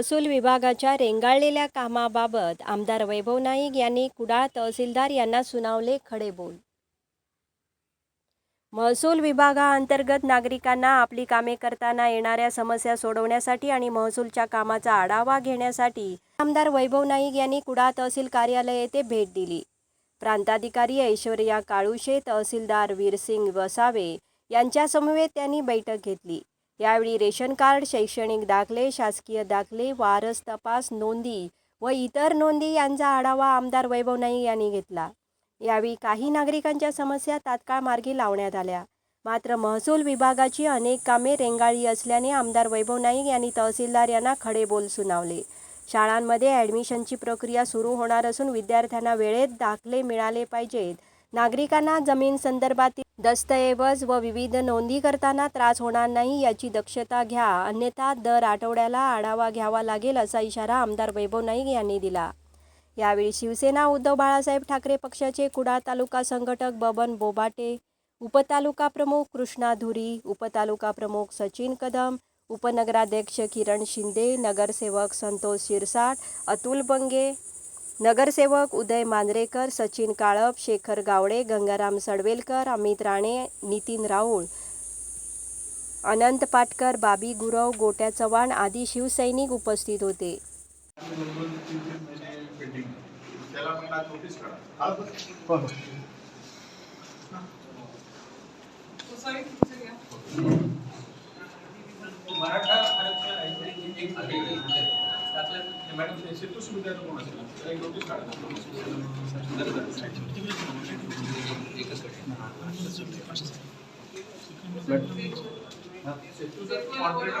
महसूल विभागाच्या रेंगाळलेल्या कामाबाबत आमदार वैभव नाईक यांनी कुडाळ तहसीलदार यांना सुनावले खडे बोल. महसूल विभागाअंतर्गत नागरिकांना आपली कामे करताना येणाऱ्या समस्या सोडवण्यासाठी आणि महसूलच्या कामाचा आढावा घेण्यासाठी आमदार वैभव नाईक यांनी कुडाळ तहसील कार्यालय येथे भेट दिली. प्रांताधिकारी ऐश्वर्या काळुशे तहसीलदार वीरसिंग वसावे यांच्यासमवेत त्यांनी बैठक घेतली. यावेळी रेशन कार्ड शैक्षणिक दाखले शासकीय दाखले वारस तपास नोंदी व इतर नोंदी यांचा आढावा आमदार वैभव नाईक यांनी घेतला. यावेळी काही नागरिकांच्या समस्या तात्काळ मार्गी लावण्यात आल्या. मात्र महसूल विभागाची अनेक कामे रेंगाळी असल्याने आमदार वैभव नाईक यांनी तहसीलदार यांना खडे बोल सुनावले. शाळांमध्ये ॲडमिशनची प्रक्रिया सुरू होणार असून विद्यार्थ्यांना वेळेत दाखले मिळाले पाहिजेत. नागरिकांना जमीन संदर्भातील दस्तऐवज व विविध नोंदी करताना त्रास होणार नाही याची दक्षता घ्या. अन्यथा दर आठवड्याला आढावा घ्यावा लागेल असा इशारा आमदार वैभव नाईक यांनी दिला. यावेळी शिवसेना उद्धव बाळासाहेब ठाकरे पक्षाचे कुडाळ तालुका संघटक बबन बोबाटे उपतालुका प्रमुख कृष्णा धुरी उपतालुका प्रमुख सचिन कदम उपनगराध्यक्ष किरण शिंदे नगरसेवक संतोष शिरसाट अतुल बंगे नगरसेवक उदय मांजरेकर सचिन काळप शेखर गावडे गंगाराम सडवेलकर अमित राणे नितीन राऊळ अनंत पाटकर बाबी गुरव गोट्या चव्हाण आदी शिवसैनिक उपस्थित होते. त्याला पण मॅडम ते सेतू सुविधाचं कोण असेल त्याला एक नोटीस काढा सेतूचं कॉन्ट्रॅक्ट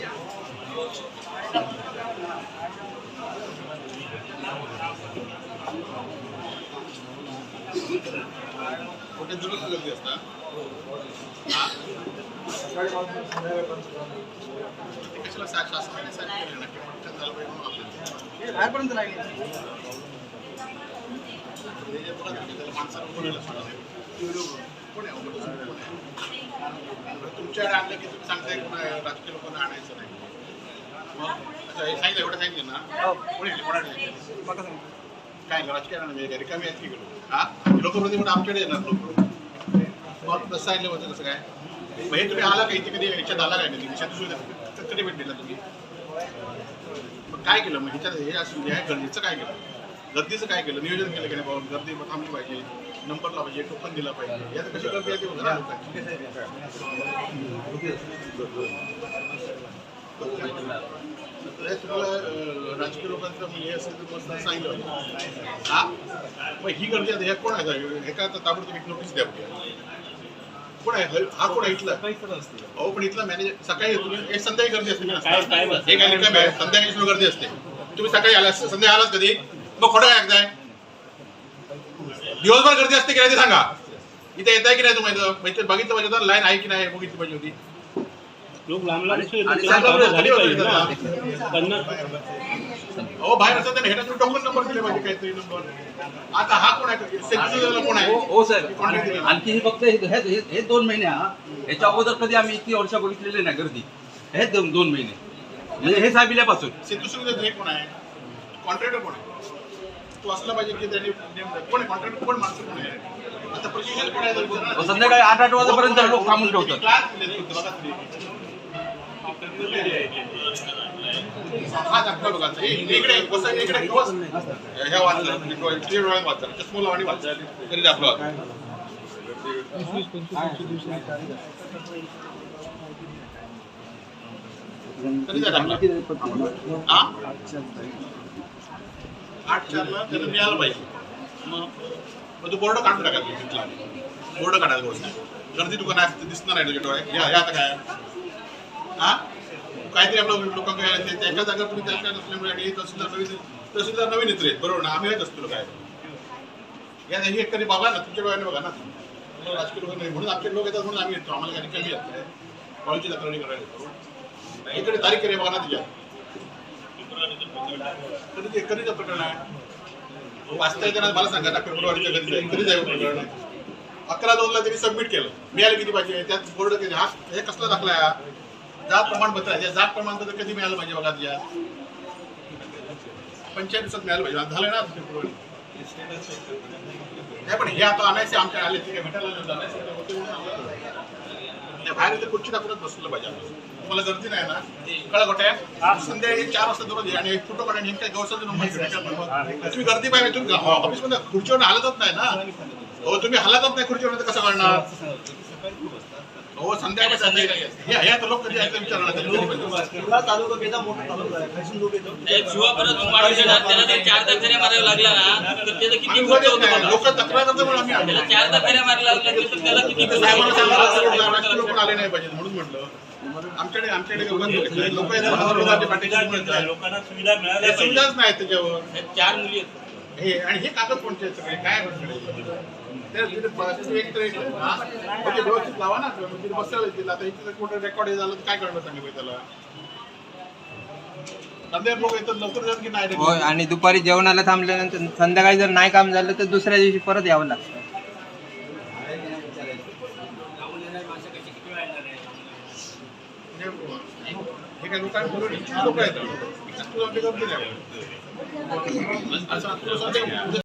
या कुठे दुरुस्त गर्दी बाहेरपर्यंत तुमच्याकडे आणलं की तुम्ही सांगताय राजकीय लोकांना आणायचं नाही. सांगितलं एवढं सांगितलं ना कोणी कोणाकडे काय राजकारणाने रिकामी आहेत की हा. लोकप्रतिनिधी आमच्याकडे येणार लोक मग कसं सांगितलं होतं कसं काय म्हणजे तुम्ही आला का इथे कधी? याच्यात आला काय नाही? तुम्ही शेती सुविधा कधी भेट दिला तुम्ही. मग काय केलं? मग ह्याच्यात हे असू हे गर्दीचं काय केलं? गर्दीचं काय केलं? नियोजन केलं की नाही बाबा? गर्दी थांबली पाहिजे. नंबरला पाहिजे टोकन दिला पाहिजे. यात कशी गर्दी आहे ते लोकांची तुम्हाला राजकीय लोकांचं म्हणजे असेल तर मस्त सांगितलं हा? मग ही गर्दी आता ह्या कोण आहे? हे का ताबडतोब एक नोटीस द्या कोण आहे? हे- हा कोण आहे इथला? अहो पण इथला मॅनेजर सकाळी येतो. हे संध्याकाळी गर्दी असते. रिकामी आहे. संध्याकाळी सुद्धा गर्दी असते. तुम्ही सकाळी आला संध्याकाळी आलात कधी? मग खोटं काय ऐकताय? दिवसभर गर्दी असते की नाही ते सांगा. इथे येत आहे की नाही तुम्हाला इथे? बघितलं पाहिजे होतं लाईन आहे की नाही बघितली पाहिजे होती. लोक लांब लांब अहो बाहेर असतात ना ह्याला टोकन नंबर दिले पाहिजे काहीतरी नंबर आता हा कोण आहे? कोण आहे? हो हो दिलेला. आणखी हे फक्त हे- हे हे- हे दोन महिने हा. याच्या अगोदर कधी आम्ही इतकी वर्ष बघितलेली नाही गर्दी. हे दोन दोन महिने. म्हणजे हे साहेब इल्यापासून. सेतू सुविधा हे कोण आहे? कॉन्ट्रॅक्टर कोण आहे? तो असला पाहिजे की त्यांनी कोण कॉन्ट्रॅक्टर कोण? माणसं कोण आहे? आता प्रशिक्षण कोण आहे? जर विचारा ना. संध्याकाळी आठ आठ वाजेपर्यंत लोक थांबून ठेवतात. क्लास दिले इकडे इकडे ह्या वाचला क्लिअर डोळ्यात वाचला चष्मा लावा आणि तरी दाखला आठ चारला त्याला मिळालं पाहिजे. मग तू बोर्ड काढून टाका तिथला. बोर्ड काढायला गर्दी दुकान नाही दिसणार आहे तुझ्या डोळ्यात. या आता काय? हा? काहीतरी आपलं लोकांकडे ते- एका जागा तुम्ही त्या नसल्यामुळे आणि तहसीलदार नवीन तहसीलदार नवीन येत आहेत. बरोबर ना? आम्ही येत असतो काय? या हे एक कधी बघा ना. तुमच्या डोळ्याने बघा ना. तुम्हाला राजकीय लोक नाही. म्हणून आमचे लोक येतात म्हणून आम्ही येतो. आम्हाला काही कमी येत नाही. कॉलेजची तक्रारी करायला येतो. इकडे तारीख केली बघा ना तिच्या. कधी ते कधीचं प्रकरण आहे? वाचता येताना मला सांगा ना फेब्रुवारीच्या कधी जाईल. कधी जाईल प्रकरण. अकरा दोनला त्यांनी सबमिट केलं. मिळालं किती पाहिजे? त्यात बोर्ड किती हा हे कसला दाखला आहे? जात प्रमाणपत्र आहे. जात प्रमाणपत्र कधी मिळालं पाहिजे बघा तुझ्या पंचायत दिवसात मिळालं पाहिजे. झालं ना नाही पण हे आता आणायचे आमच्या आले ते भेटायला नाही ते बाहेर इथे खुर्ची टाकूनच बसलं पाहिजे तुम्हाला गर्दी नाही ना? कळा गोट्या? संध्याकाळी चार वाजता दररोज आणि एक फोटो काढा नेमक्या गवसाचं तुम्ही गर्दी पाहिजे तुम्ही हो, ऑफिसमध्ये खुर्चीवर हलतच नाही ना? हो तुम्ही हलतच नाही खुर्चीवर तर कसं करणार हो संध्याकाळी हे लोक कधी ऐकलं विचारणार परत त्याला चारदा फेऱ्या मारायला लागला ना. तर त्याचं किती खर्च होतो नाही. बघा. लोक तक्रार करतात म्हणून आम्ही त्याला आलो. चारदा फेऱ्या मारायला तर त्याला किती खर्च लोक आले नाही पाहिजे म्हणून म्हटलं. आमच्याकडे आमच्याकडे लोक. लोकांना सुविधा मिळाल्या सुविधाच नाही त्याच्यावर. चार मुली आहेत. हे आणि हे कागद कोणते आहेत सगळे? काय ते व्यवस्थित लावा ना. म्हणजे बसायला येतील आता इथे कुठे रेकॉर्ड झालं तर काय करणार सांगे बाई त्याला? होय आणि दुपारी जेवणाला थांबल्यानंतर संध्याकाळी जर नाही काम झालं तर दुसऱ्या दिवशी परत यावं लागतं. म्हणजे हे काय लोकांना 我们还算，就算说这两个。